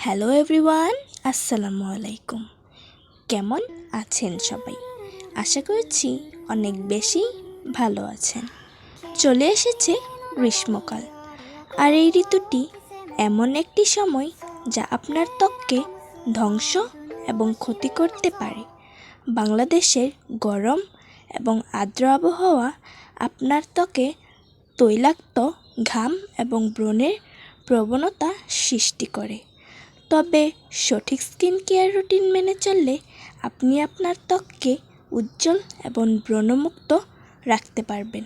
Hello everyone, আসসালামু আলাইকুম। কেমন আছেন সবাই? আশা করছি অনেক বেশি ভালো আছেন। চলে এসেছে গ্রীষ্মকাল। আর এই ঋতুটি এমন একটি সময় যা আপনার ত্বককে ধ্বংস এবং ক্ষতি করতে পারে। বাংলাদেশের গরম এবং আর্দ্র আবহাওয়া আপনার ত্বকে তৈলাক্ত ঘাম এবং ব্রণের প্রবণতা সৃষ্টি করে। তবে সঠিক স্কিন কেয়ার রুটিন মেনে চললে আপনি আপনার ত্বককে উজ্জ্বল এবং ব্রণমুক্ত রাখতে পারবেন।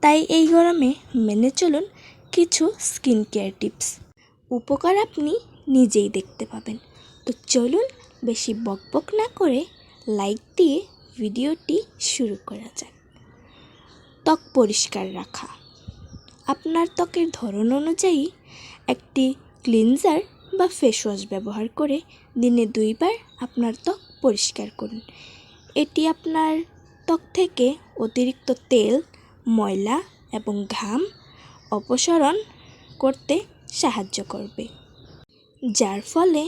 তাই এই গরমে মেনে চলুন কিছু স্কিন কেয়ার টিপস। উপকার আপনি নিজেই দেখতে পাবেন। তো চলুন বেশি বকবক না করে লাইক দিয়ে ভিডিওটি শুরু করা যাক। ত্বক পরিষ্কার রাখা। আপনার ত্বকের ধরন অনুযায়ী একটি ক্লিনজার বা ফেস ওয়াশ ব্যবহার করে দিনে দুইবার আপনার ত্বক পরিষ্কার করুন। এটি আপনার ত্বক থেকে অতিরিক্ত তেল, ময়লা এবং ঘাম অপসারণ করতে সাহায্য করবে, যার ফলে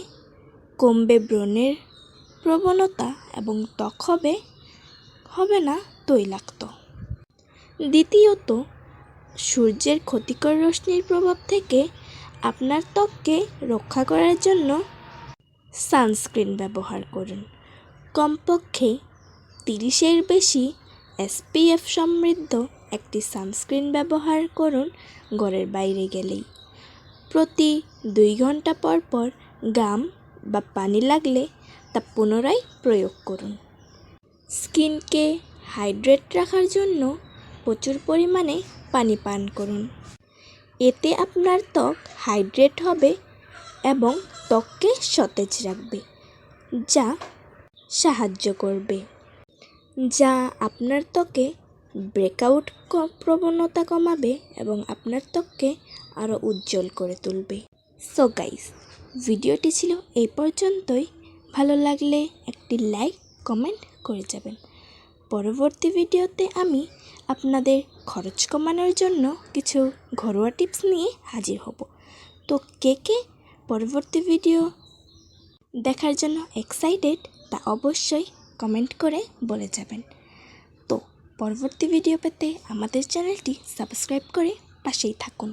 কমবে ব্রণের প্রবণতা এবং ত্বক হবে হবে না তৈলাক্ত। দ্বিতীয়ত, সূর্যের ক্ষতিকর রশ্মির প্রভাব থেকে আপনার ত্বককে রক্ষা করার জন্য সানস্ক্রিন ব্যবহার করুন। কমপক্ষে তিরিশের বেশি এসপিএফ সমৃদ্ধ একটি সানস্ক্রিন ব্যবহার করুন ঘরের বাইরে গেলেই। প্রতি দুই ঘণ্টা পর পর গাম বা পানি লাগলে তা পুনরায় প্রয়োগ করুন। স্কিনকে হাইড্রেট রাখার জন্য প্রচুর পরিমাণে পানি পান করুন। এতে আপনার ত্বক হাইড্রেট হবে এবং ত্বককে সতেজ রাখবে, যা সাহায্য করবে, যা আপনার ত্বকে ব্রেকআউট প্রবণতা কমাবে এবং আপনার ত্বককে আরও উজ্জ্বল করে তুলবে। সো গাইস ভিডিওটি ছিল এই পর্যন্তই। ভালো লাগলে একটি লাইক, কমেন্ট করে যাবেন। পরবর্তী ভিডিওতে আমি আপনাদের খরচ কমানোর জন্য কিছু ঘরোয়া টিপস নিয়ে হাজির হব। তো কে কে? পরবর্তী ভিডিও দেখার জন্য এক্সাইটেড তা অবশ্যই কমেন্ট করে বলে যাবেন। তো পরবর্তী ভিডিও পেতে আমাদের চ্যানেলটি সাবস্ক্রাইব করে পাশেই থাকুন।